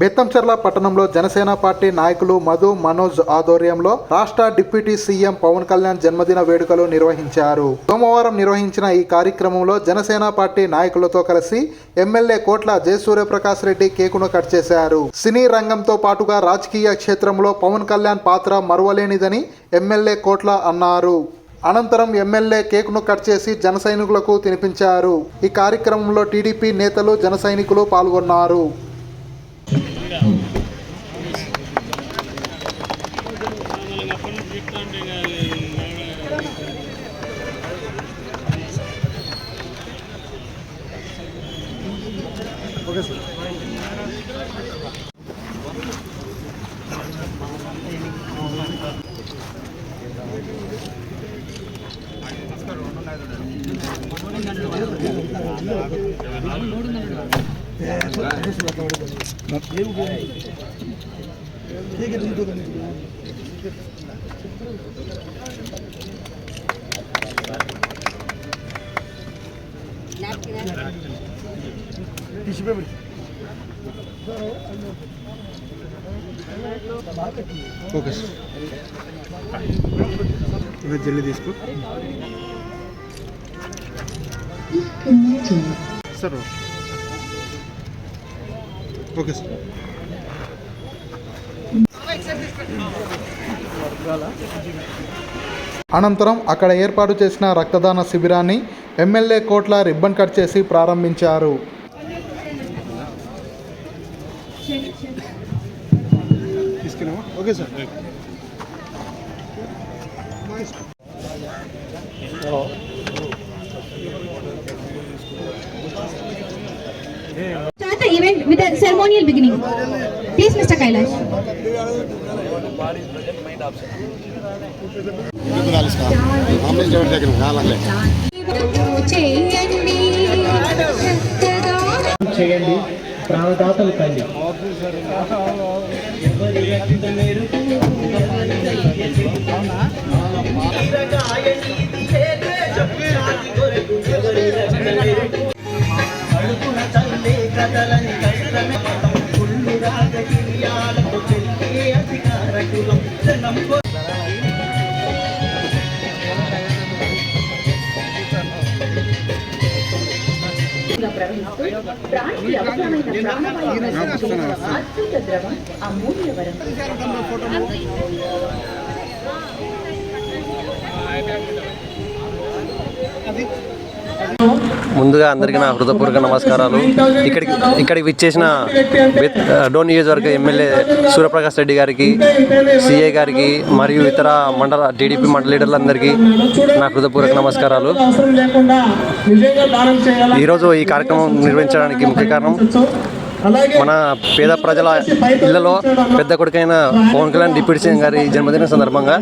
బెత్తంచెర్ల పట్టణంలో జనసేన పార్టీ నాయకులు మధు మనోజ్ ఆధ్వర్యంలో రాష్ట్ర డిప్యూటీ సీఎం పవన్ కళ్యాణ్ జన్మదిన వేడుకలు నిర్వహించారు. సోమవారం నిర్వహించిన ఈ కార్యక్రమంలో జనసేన పార్టీ నాయకులతో కలిసి ఎమ్మెల్యే కోట్ల జయసూర్యప్రకాష్ రెడ్డి కేకును కట్ చేశారు. సినీ రంగంతో పాటుగా రాజకీయ క్షేత్రంలో పవన్ కళ్యాణ్ పాత్ర మరువలేనిదని ఎమ్మెల్యే కోట్ల అన్నారు. అనంతరం ఎమ్మెల్యే కేక్ను కట్ చేసి జనసైనికులకు తినిపించారు. ఈ కార్యక్రమంలో టీడీపీ నేతలు జనసైనికులు పాల్గొన్నారు. ఓకే సార్ జల్లి తీసుకో సార్ ఓకే సార్ అనంతరం అక్కడ ఏర్పాటు చేసిన రక్తదాన శిబిరాన్ని ఎమ్మెల్యే కోట్ల రిబ్బన్ కట్ చేసి ప్రారంభించారు. తీసుకున్నావా okay sir Start the event with a ceremonial beginning. Please, Mr. Kailash. చేయండి రక్తదానం చేయండి ప్రాణదాతలు ప్రవహిస్తూ ప్రాణికి అవసరమైన ప్రాణవాయువు అందించే అద్భుత ద్రవం అమూల్య వరం ముందుగా అందరికీ నా హృదయపూర్వక నమస్కారాలు. ఇక్కడికి ఇక్కడికి విచ్చేసిన డోన్ నియోజకవర్గ ఎమ్మెల్యే సూర్యప్రకాష్ రెడ్డి గారికి సిఐ గారికి మరియు ఇతర మండల టీడీపీ మండల లీడర్లందరికీ నా హృదయపూర్వక నమస్కారాలు. ఈరోజు ఈ కార్యక్రమం నిర్వహించడానికి ముఖ్య కారణం మన పేద ప్రజల ఇళ్ళలో పెద్ద కొడుకైన పవన్ కళ్యాణ్ డిప్యూటీ సీఎం గారి జన్మదిన సందర్భంగా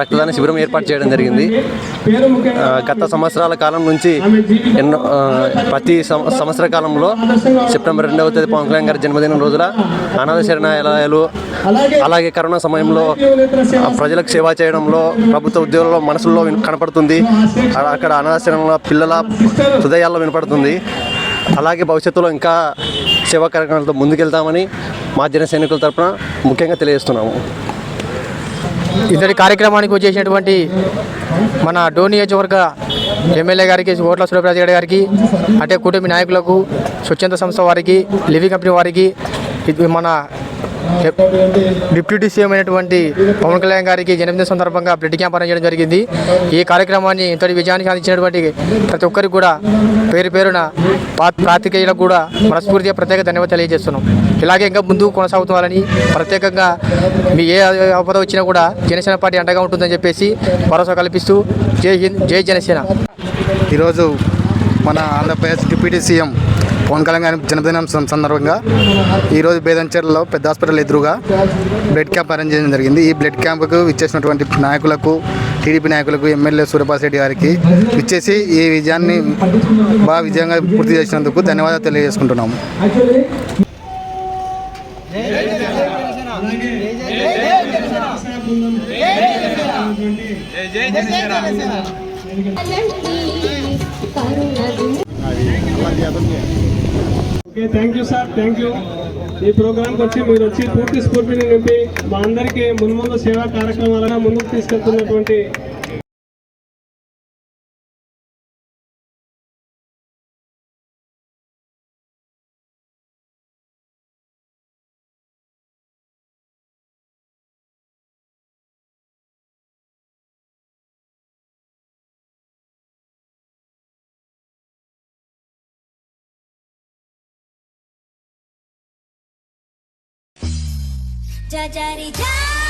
రక్తదాన శిబిరం ఏర్పాటు చేయడం జరిగింది. గత సంవత్సరాల కాలం నుంచి ఎన్నో ప్రతి సంవత్సర కాలంలో సెప్టెంబర్ రెండవ తేదీ పవన్ కళ్యాణ్ గారి జన్మదినం రోజున అనాథ శరణాలయాలు అలాగే కరోనా సమయంలో ప్రజలకు సేవ చేయడంలో ప్రభుత్వ ఉద్యోగుల్లో మనసుల్లో కనపడుతుంది. అక్కడ అనాథాశ్రమంలో పిల్లల హృదయాల్లో వినపడుతుంది. అలాగే భవిష్యత్తులో ఇంకా సేవా కార్యక్రమాలతో ముందుకెళ్తామని మా జన సైనికుల తరపున ముఖ్యంగా తెలియజేస్తున్నాము. ఇతడి కార్యక్రమానికి వచ్చేసినటువంటి మన డోన్ వర్గ ఎమ్మెల్యే గారికి ఓట్ల సూర్యప్రసాద్ రెడ్డి గారికి అంటే కూటమి నాయకులకు స్వచ్ఛంద సంస్థ వారికి లివింగ్ కంపెనీ వారికి మన డిప్యూటీ సీఎం అయినటువంటి పవన్ కళ్యాణ్ గారికి జన్మదిన సందర్భంగా బ్లడ్ క్యాంప్ చేయడం జరిగింది. ఈ కార్యక్రమాన్ని ఇంతటి విజయానికి అందించినటువంటి ప్రతి ఒక్కరికి కూడా పేరు పేరున పా- కూడా మనస్ఫూర్తిగా ప్రత్యేక ధన్యవాదాలు తెలియజేస్తున్నాం. ఇలాగే ఇంకా ముందుకు కొనసాగుతామని ప్రత్యేకంగా మీ ఏ ఆపద వచ్చినా కూడా జనసేన పార్టీ అండగా ఉంటుందని చెప్పేసి భరోసా కల్పిస్తూ జై హింద్ జై జనసేన. ఈరోజు మన ఆంధ్రప్రదేశ్ డిప్యూటీ సీఎం పవన్ కళ్యాణ్ గారి జన్మదినం సందర్భంగా ఈరోజు బేదంచెర్లలో పెద్ద హాస్పిటల్ ఎదురుగా బ్లడ్ క్యాంప్ అరేంజ్ చేయడం జరిగింది ఈ బ్లడ్ క్యాంప్కు ఇచ్చేసినటువంటి నాయకులకు టీడీపీ నాయకులకు ఎమ్మెల్యే సూర్యపాస్ రెడ్డి గారికి ఇచ్చేసి ఈ విజయాన్ని బాగా విజయంగా పూర్తి చేసినందుకు ధన్యవాదాలు తెలియజేసుకుంటున్నాము okay thank you sir thank you ఈ ప్రోగ్రాంకి వచ్చి మీరు వచ్చి పూర్తి స్ఫూర్తిని నింపి మా అందరికీ మున్ముందు సేవా కార్యక్రమాలను ముందుకు తీసుకెళ్తున్నటువంటి जा जा रे जा